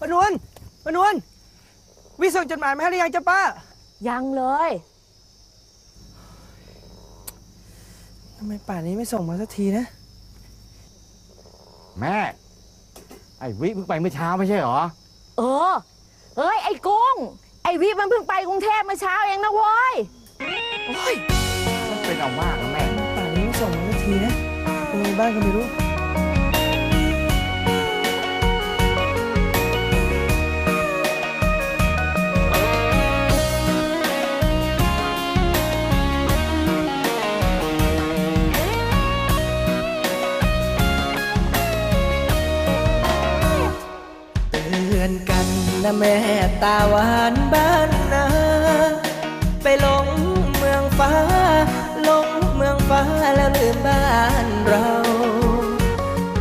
ปานวลปานวลวิส่งจดหมายมาให้หรือยังจ๊ะป้ายังเลยทำไมป่านนี้ไม่ส่งมาสักทีนะ แม่ ไอ้วิเพิ่งไปเมื่อเช้าไม่ใช่เหรอ เออ เอ้ย ไอ้กุ้ง ไอ้วิมันเพิ่งไปกรุงเทพเมื่อเช้าเองนะเว้ยโอ้ยมันเป็นเอามากนะแม่ ป่านนี้ไม่ส่งมาสักทีนะเป็นไงบ้างก็ไม่รู้ อนกันนะแม่ตาหวานบ้านนา ไปหลงเมืองฟ้าหลงเมืองฟ้าแล้วลืมบ้านเรา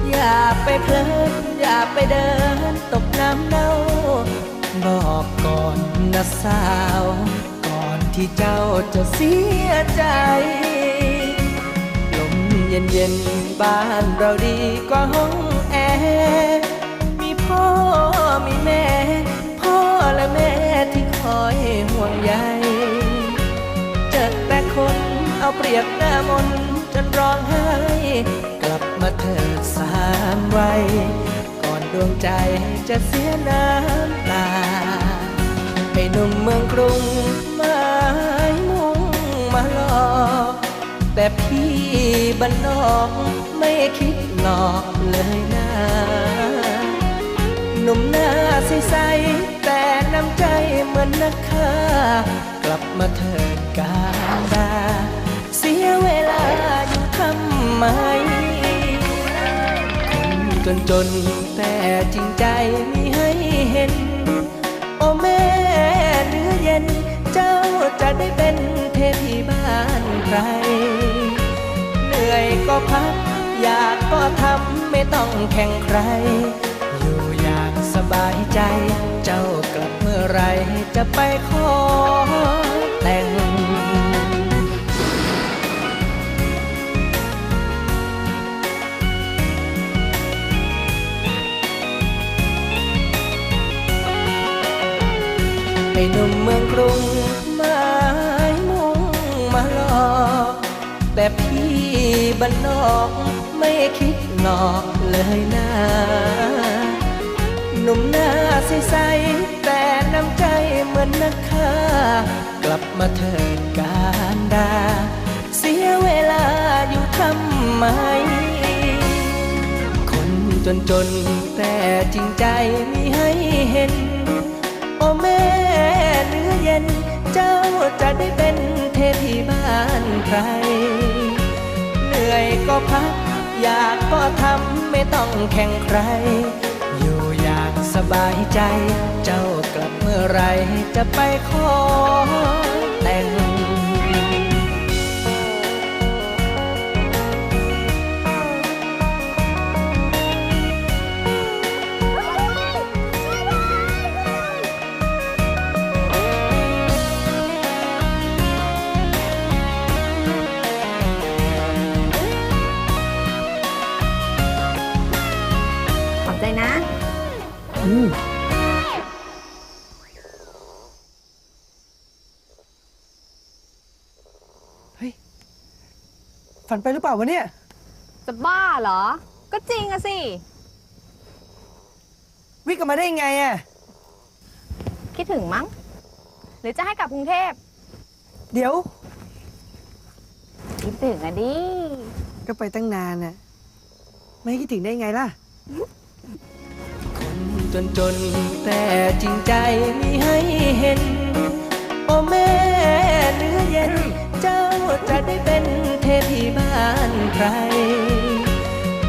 อย่าไปเพลินอย่าไปเดินตกน้ำเน่า บอกก่อนนะสาว ก่อนที่เจ้าจะเสียใจลมเย็นเย็นๆบ้านเราดีกว่าห้องแอร์มีพ่อ มีแม่ พ่อและแม่ที่คอยห่วงใยเจอแต่คนเอาเปรียบหน้ามนจนร้องไห้ กลับมาเถิดสามวัยก่อนดวงใจจะเสียน้ำตาให้หนุ่มเมืองกรุงไม้มุ่งมาหลอกแต่พี่บ้านนอกไม่คิดหลอกเลยนะ หนุ่มหน้าใสๆแต่น้ำใจเหมือนนักฆ่ากลับมาเถิดกาดา เสียเวลาอยู่ทำไมคนจนจนแต่จริงใจมีให้เห็น โอ้แม่เนื้อเย็น เจ้าจะได้เป็นเทพีบ้านใคร เหนื่อยก็พัก อยากก็ทำไม่ต้องแข่งใครอยู่ บายใจ เจ้ากลับเมื่อไรจะไปขอแต่งให้หนุ่มเมืองกรุงไม้มุ่งมาหลอกแต่พี่บ้านนอกไม่คิดหลอกเลยนะ หนุ่มหน้าใสๆแต่น้ำใจเหมือนนักฆ่ากลับมาเถิดการดา เสียเวลาอยู่ทำไม คนจนจนแต่จริงใจมีให้เห็น โอ้แม่เนื้อเย็น เจ้าจะได้เป็นเทพีบ้านใคร เหนื่อยก็พัก อยากก็ทำไม่ต้องแข่งใคร สบายใจ เจ้ากลับเมื่อไรจะไปขอ ฝันไปหรือเปล่าวะเนี่ย จะบ้าเหรอ ก็จริงอะสิ วิกกลับมาได้ยังไงอะคิดถึงมั้ง หรือจะให้กลับกรุงเทพ เดี๋ยว คิดถึงอะดิ ก็ไปตั้งนานน่ะ ไม่ให้คิดถึงได้ไงล่ะคนจนจนๆแต่จริงใจมีให้เห็น โอ้แม่เนื้อเย็น ร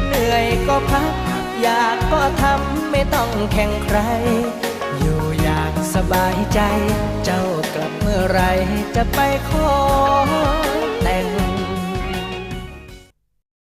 เหนื่อยก็พัก อยากก็ทำไม่ต้องแข่งใคร อยู่อย่างสบายใจ เจ้ากลับเมื่อไรจะไปขอ